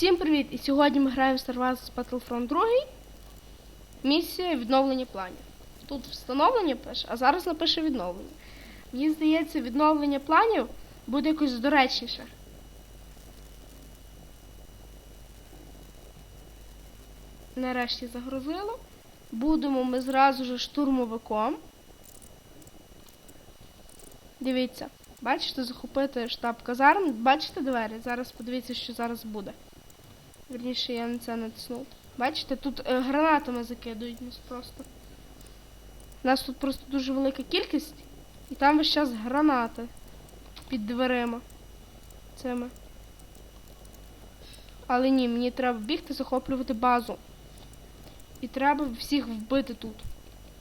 Всім привіт! І сьогодні ми граємо в Star Wars Battlefront 2. Місія відновлення планів. Тут встановлення пише, а зараз напише відновлення. Мені здається, відновлення планів буде якось доречніше. Нарешті загрузило. Будемо ми зразу ж штурмовиком. Дивіться, бачите, захопити штаб казарм. Бачите двері? Зараз подивіться, що зараз буде. Верніше, я на це натиснув. Бачите, тут е, гранатами закидують нас просто. У нас тут просто дуже велика кількість, і там весь час гранати під дверима. Цими. Але ні, мені треба бігти, захоплювати базу. І треба всіх вбити тут.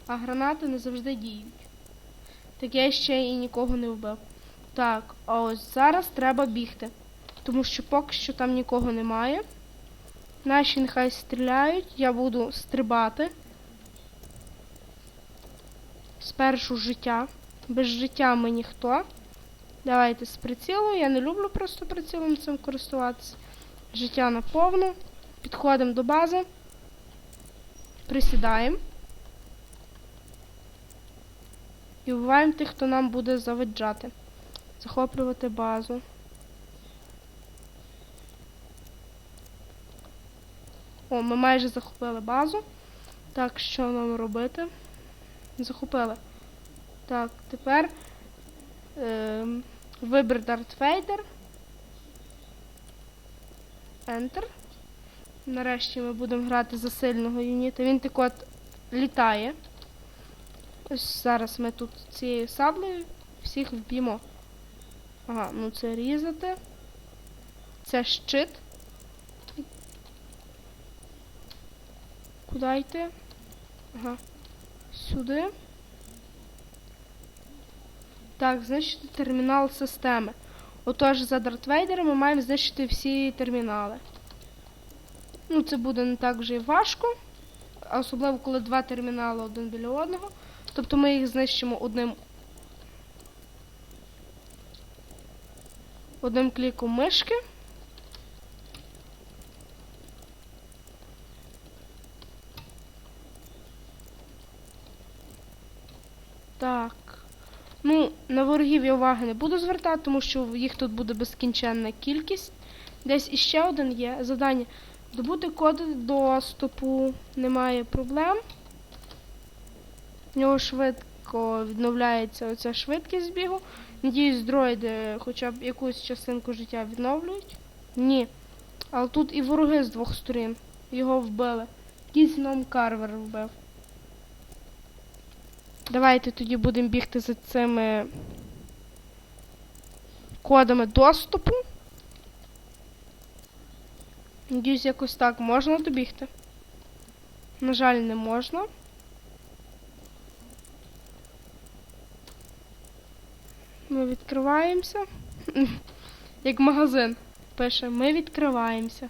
А гранати не завжди діють. Так я ще і нікого не вбив. Так, а ось зараз треба бігти. Тому що поки що там нікого немає. Наші нехай стріляють, я буду стрибати. Спершу життя. Без життя ми ніхто. Давайте з прицілу. Я не люблю просто прицілом цим користуватися. Життя наповну. Підходимо до бази. Присідаємо. І вбиваємо тих, хто нам буде заваджати. Захоплювати базу. О, ми майже захопили базу. Так, що нам робити? Захопили. Так, тепер е, вибір Дарт Вейдер. Enter. Нарешті ми будемо грати за сильного юніта. Він так от літає. Ось зараз ми тут цією саблею всіх вб'ємо. Ага, ну це різати. Це щит. Куди йти? Ага. Сюди. Так, знищити термінал системи. Отож, за Дартвейдером ми маємо знищити всі термінали. Ну, це буде не так вже і важко. Особливо, коли два термінали один біля одного. Тобто ми їх знищимо одним. Одним кліком мишки. Так. Ну, на ворогів я уваги не буду звертати, тому що їх тут буде безкінченна кількість. Десь іще один є. Завдання. Добути коди доступу немає проблем. В нього швидко відновляється оця швидкість бігу. Надіюсь, дроїди хоча б якусь частинку життя відновлюють. Ні. Але тут і вороги з двох сторін. Його вбили. Якийсь ном карвер вбив. Давайте тоді будемо бігти за цими кодами доступу. Надіюсь, якось так можна добігти. На жаль, не можна. Ми відкриваємося. Як магазин пише, ми відкриваємося.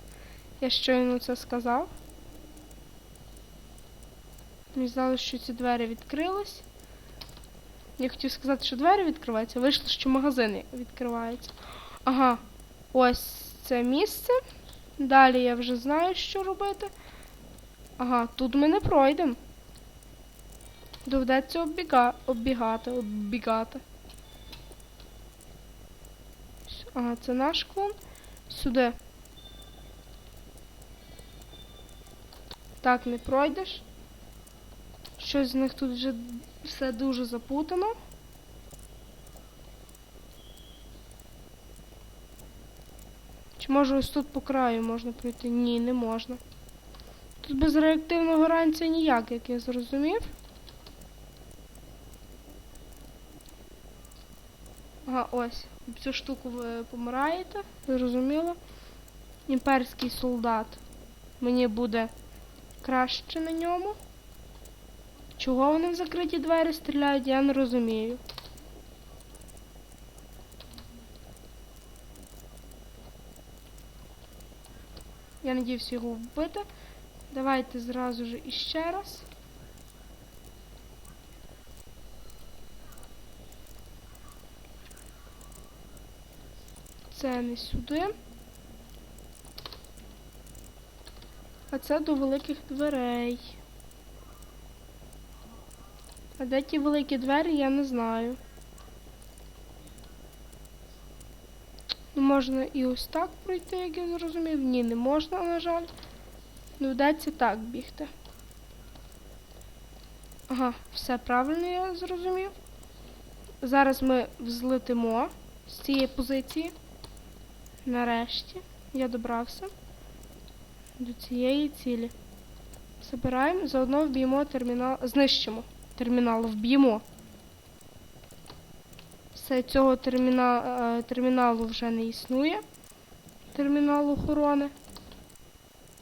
Я щойно це сказав. Мені здалося, що ці двері відкрились. Я хотів сказати, що двері відкриваються, вийшло, що магазин відкривається. Ага, ось це місце. Далі я вже знаю, що робити. Ага, тут ми не пройдемо. Доведеться оббіга... оббігати, оббігати. Ага, це наш клон. Сюди. Так, не пройдеш. Щось з них тут вже все дуже запутано. Чи може ось тут по краю можна пройти? Ні, не можна. Тут без реактивного ранця ніяк, як я зрозумів. Ага, ось. Цю штуку ви помираєте, зрозуміло. Імперський солдат. Мені буде краще на ньому. Чого вони в закриті двері стріляють, я не розумію. Я надіюсь його вбити. Давайте зразу ж іще раз. Це не сюди. А це до великих дверей. А де ті великі двері, я не знаю. Ну, можна і ось так пройти, як я зрозумів. Ні, не можна, на жаль. Доведеться так бігти. Ага, все правильно я зрозумів. Зараз ми взлетимо з цієї позиції. Нарешті я добрався до цієї цілі. Забираємо, заодно вб'ємо термінал. Знищимо. Термінал вб'ємо. Все, цього терміна... е, терміналу вже не існує. Термінал охорони.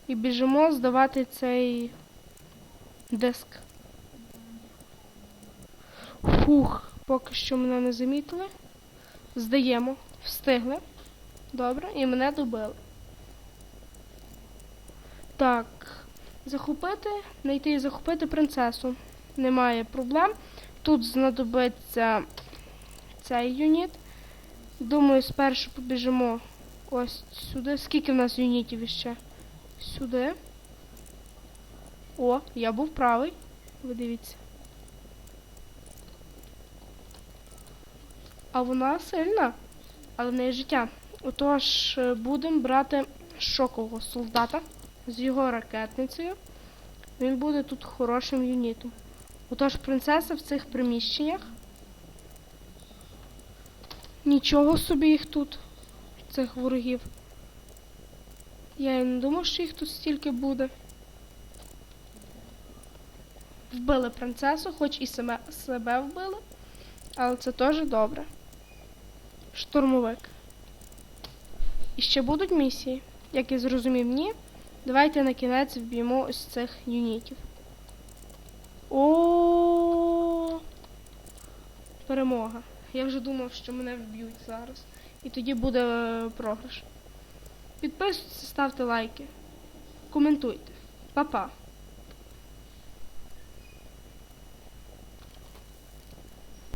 І біжимо здавати цей диск. Фух, поки що мене не замітили. Здаємо. Встигли. Добре, і мене добили. Так. Захопити, знайти і захопити принцесу. Немає проблем. Тут знадобиться цей юніт. Думаю, спершу побіжимо ось сюди. Скільки в нас юнітів іще? Сюди. О, я був правий. Ви дивіться. А вона сильна, але в неї життя. Отож, будемо брати шокового солдата з його ракетницею. Він буде тут хорошим юнітом. Отож, принцеса в цих приміщеннях. Нічого собі їх тут, цих ворогів. Я і не думав, що їх тут стільки буде. Вбили принцесу, хоч і себе, себе вбили, але це теж добре. Штурмовик. І ще будуть місії. Як я зрозумів, ні. Давайте на кінець вб'ємо ось цих юнітів. О, перемога. Я вже думав, що мене вб'ють зараз. І тоді буде е, програш. Підписуйтесь, ставте лайки. Коментуйте. Па-па.